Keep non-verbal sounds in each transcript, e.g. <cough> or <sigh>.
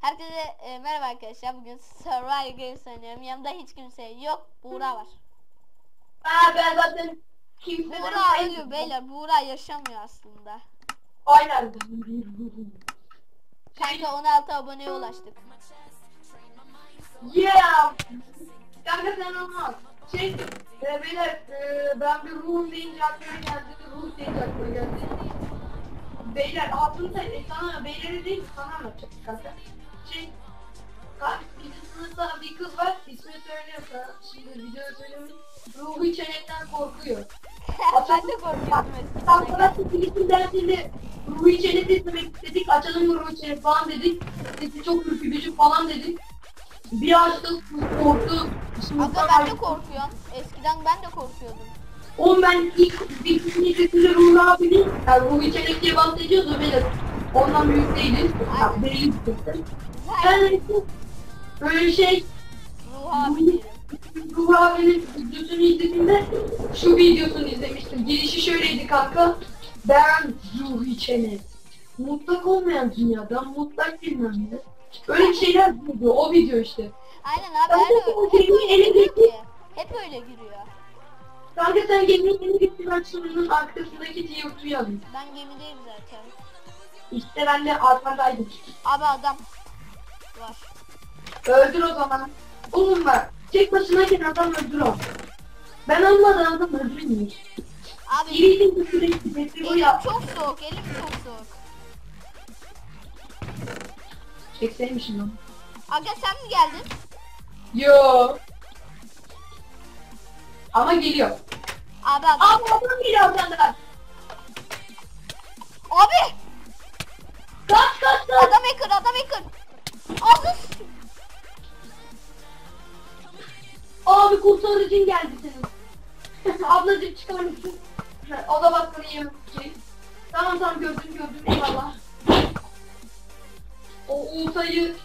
Herkese e, merhaba arkadaşlar. Bugün Survival Games oynuyorum. Yanımda hiç kimse yok. Buğra var. Ha ben zaten kimseden Buğra ölüyor beyler. Buğra yaşamıyor aslında. Aynen. Kanka 16 aboneye ulaştık. Yeah. Kanka sen olmaz. Şey, e, beyler e, ben bir ruh deyince aklıma geldi. Ruh deyince aklıma geldi. Beyler aslında e, sana beylere değil sana anlatacağım kanka. Şey, kanka bizim sınıfta bir kız var. İsmini söylüyorsa şimdi videoda söylemeyin. Ruhu içenekten korkuyor. <laughs> ben de korkuyordum eskiden. Arkadaşlar Filipin dersinde ruhu içenek izlemek istedik. Açalım mı ruhu içenek falan dedik. Sesi çok ürkütücü falan dedik. Bir açtık korktu. Aga ben de korkuyorum. Eskiden ben de korkuyordum. Oğlum ben ilk bir ikinci sesinde Ruhu abinin yani Ruhu İçenek diye bahsediyordu böyle. Ondan büyük değiliz. Ya değiliz. Ben neyse, böyle şey Ruh abi diyelim. Ruhu abinin videosunu izlediğimde şu videosunu izlemiştim. Girişi şöyleydi kanka. Ben Ruhu İçenek. Mutlak olmayan dünyadan mutlak bilmem ne. Öyle şeyler diyordu o video işte. Aynen abi Ben her de hep o öyle gemiyi giriyor elimdeki- ki. Hep öyle giriyor. Kanka sen geminin yeni gittiğin arkasındaki tiyurtuyu alayım. Ben gemideyim zaten. İşte ben de arkandaydım. Abi adam var. Öldür o zaman. Oğlum bak. Tek başınayken adam öldür o. Ben olmadan adam öldürmüyor. Abi Giriydim bir sürekli bu elim çok soğuk. Elim çok soğuk. Çekseymişim lan. Aga sen mi geldin? Yo. Ama geliyor. Abi adam. Abi adam geliyor arkandan. Abi Kaç kaç kaç. adam hacker adam hacker. S- Abi kurtarıcın geldi senin. <laughs> Ablacım çıkar mısın? Ha, O da baskını yemek için. Tamam tamam gördüm gördüm eyvallah. O oltayı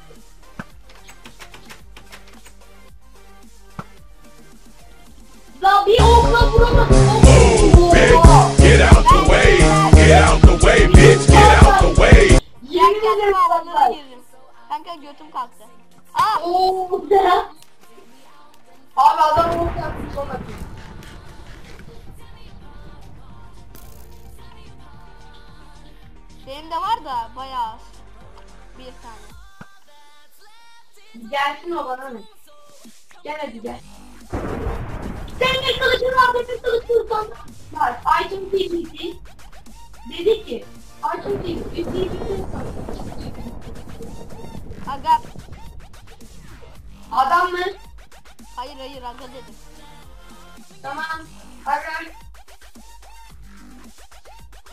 La bir okla vuramadım. Bitch, get out the way. Get out the way, bitch. Get out the way. Yemin ederim vallahi. girdim. Kanka götüm kalktı. Aa Oo, ne? Abi adam ok yapmış sonra. benim de var da bayağı az. Bir tane. Gelsin o bana ne? Gel hadi gel. Senin bir kılıcın var kılıcım sana. Bak Aytun TV'si dedi ki TV bir TV'si Aga Adam mı? hayır hayır aga dedim. Tamam. Arar.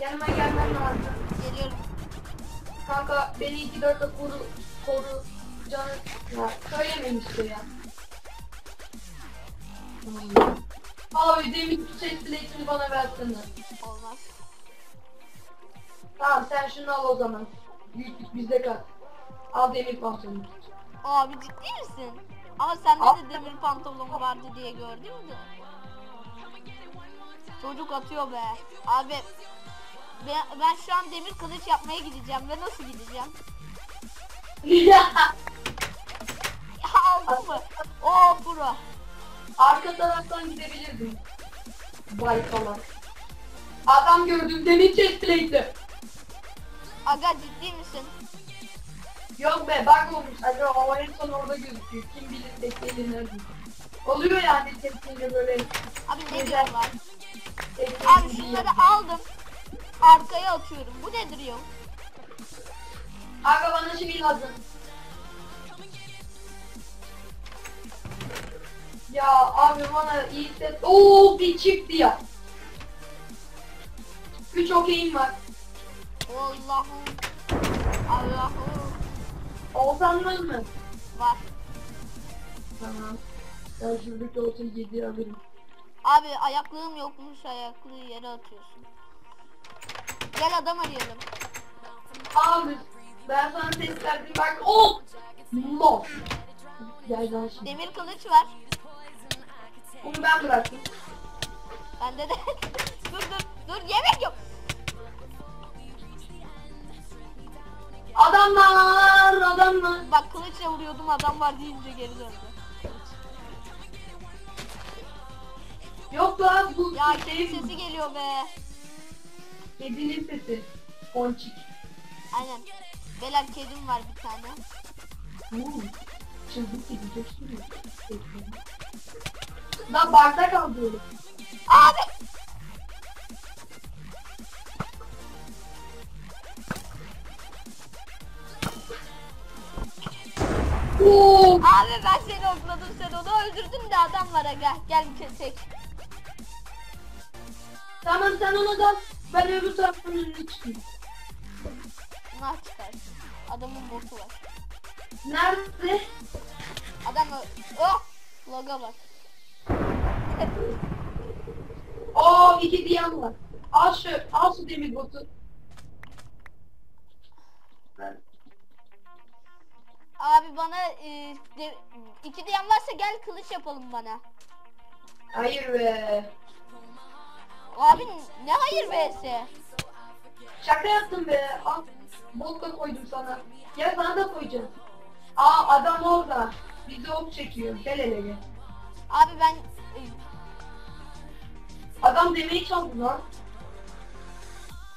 Yanıma gelmen lazım. Geliyorum. Kanka beni iki dakika koru, koru. Canı ya söylememişti ya. Abi demin şu chest plate'ini bana versene. Olmaz. Tamam sen şunu al o zaman. Büyüklük bizde kal. Al demir pantolonu. Abi ciddi misin? Ama sende Al. de demir pantolon vardı diye gördüm de. Çocuk atıyor be. Abi ben, ben şu an demir kılıç yapmaya gideceğim ve nasıl gideceğim? <laughs> Ya aldın mı? Oo pro. Arka taraftan gidebilirdim. Vay falan. Adam gördüm demir chest plate'i. Aga ciddi misin? Yok be bug olmuş. Acaba o en son orada gözüküyor. Kim bilir tekneyle nerede. Oluyor yani tekneyle böyle. Abi ne diyorlar? Abi şunları aldım. Arkaya atıyorum. Bu nedir yok? Aga bana şey lazım. Ya abi bana iyi set. Oo bir çift ya. Üç okeyim var. Allah'ım. Allah'ım. Olsanlar mı? Var. Tamam. Ben şuradaki olsun yedi alırım. Abi ayaklığım yokmuş ayaklığı yere atıyorsun. Gel adam arayalım. Abi ben sana ses verdim bak. Oh! Mo. Gel lan şimdi. Demir kılıç var. Onu ben bıraktım. Bende de. <laughs> dur dur dur yemek yok. Adamlar adamlar. Bak kılıçla vuruyordum adam var deyince geri döndü. Yok lan bu Ya şey sesi geliyor be. kedinin sesi. Konçik. Aynen. Beyler kedim var bir tane. Oo. Çılgın kedi gösteriyor. Lan bardak alıyorum. Abi! Oo. Abi ben seni okladım sen onu öldürdün de adam var aga. Gel kesek. Tamam sen ona da ben öbür taraftan önüne çıkayım. Nah çıkarsın. Adamın botu var. Nerede? Adam ö- Oh! Loga bak. Oo iki diyen var. Al şu, al şu demir botu. Abi bana e, de, iki diyen varsa gel kılıç yapalım bana. Hayır be. Abi ne hayır beyse. Şaka yaptım be. Al. Bot da koydum sana. Ya sana da koyacağım. Aa adam orada. Bizi ok çekiyor. Gel hele gel. Abi ben e, Adam demeyi çaldı lan.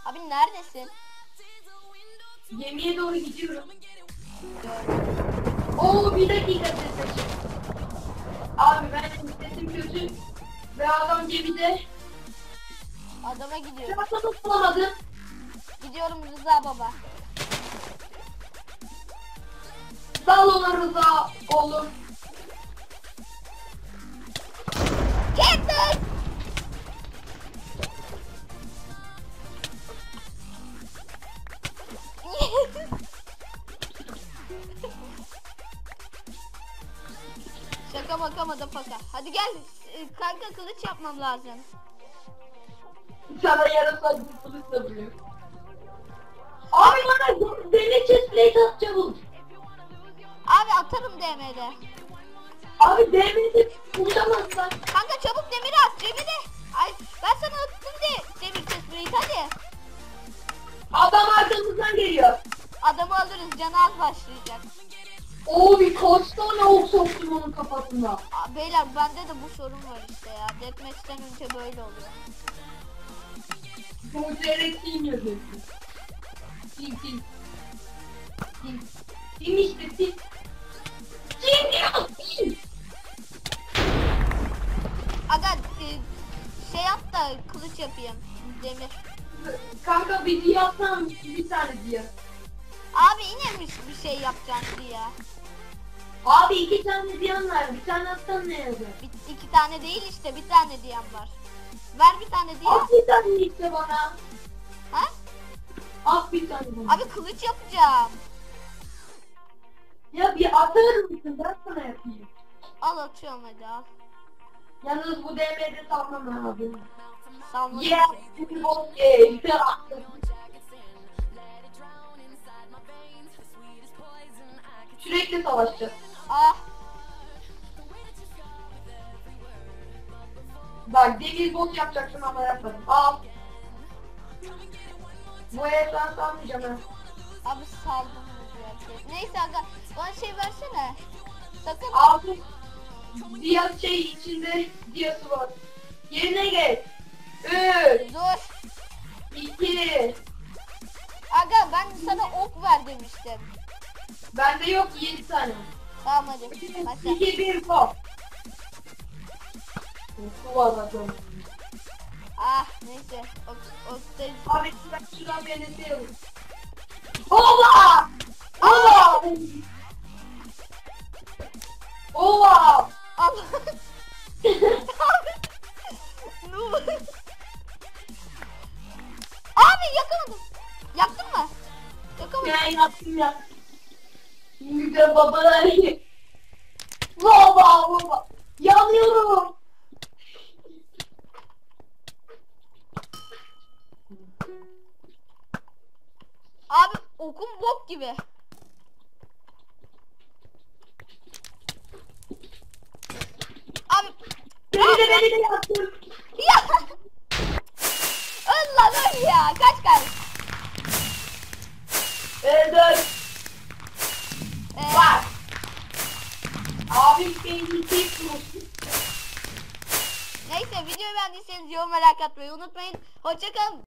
abi neredesin? Gemiye doğru gidiyorum. Oo bir dakika ses açık. Abi ben sesim kötü. Ve adam gemide. Adama gidiyorum. Biraz da bulamadım. Gidiyorum Rıza baba. Sağ ol ona Rıza oğlum. Maka madafaka. Hadi gel e, kanka kılıç yapmam lazım. Sana yarım saat kılıç da vuruyor. Abi bana demir chest plate at çabuk. Abi atarım DM'de. Abi demir'i uçamazsan. Kanka çabuk demir at cebine. Ay ben sana attım de demir tesprit hadi. Adam arkamızdan geliyor. Adamı alırız canı az başlayacak. Oo bir kaç tane ok soktum onun kafasına. Aa, beyler bende de bu sorun var işte ya. Deathmatch'ten önce böyle oluyor. Gözlerek team yazıyorsun. Team team. Team. Team işte team. Team diyor team. Aga e, şey at da kılıç yapayım. Demir. Kanka bir diye atsam bir tane diye. Abi yine bir şey yapacaksın diye. Abi iki tane diyen var. Bir tane atsan ne yazar? Bir, iki tane değil işte bir tane diyen var. Ver bir tane diye. At bir tane işte bana. Ha? At bir tane bana. Abi kılıç yapacağım. Ya bir atar mısın? Ben sana yapayım. Al atıyorum hadi al. Yalnız bu DM'de salmam abi. Salma Yeah, game. Sürekli savaşacağız. Ah Bak demir bot yapacaksın ama yapmadım. Al. Bu el ben salmayacağım ha. abi saldım bu. Neyse aga bana şey versene. Sakın. Abi diğer şey içinde diyası var. Yerine geç. 3, Dur. 2, Aga ben sana ok ver demiştim. bende yok 7 tane. Tamam hadi. Başla. 2, 1, go. Zaten. Ah neyse. O, o, Abi şuradan şuradan nefes alayım. Oba! Oba! Oba! Allah. <laughs> Abi yakamadım. Yaktın mı? Yakamadım. Ben yaptım ya. Yüce babalar. Baba baba. Yanıyorum. Abi okum bok gibi. Abi Beni de beni de yaptım. ya. Öl lan öl ya. Kaç kaç. Var. Abi benim tek Neyse videoyu beğendiyseniz yorum merak etmeyi unutmayın. Hoşçakalın.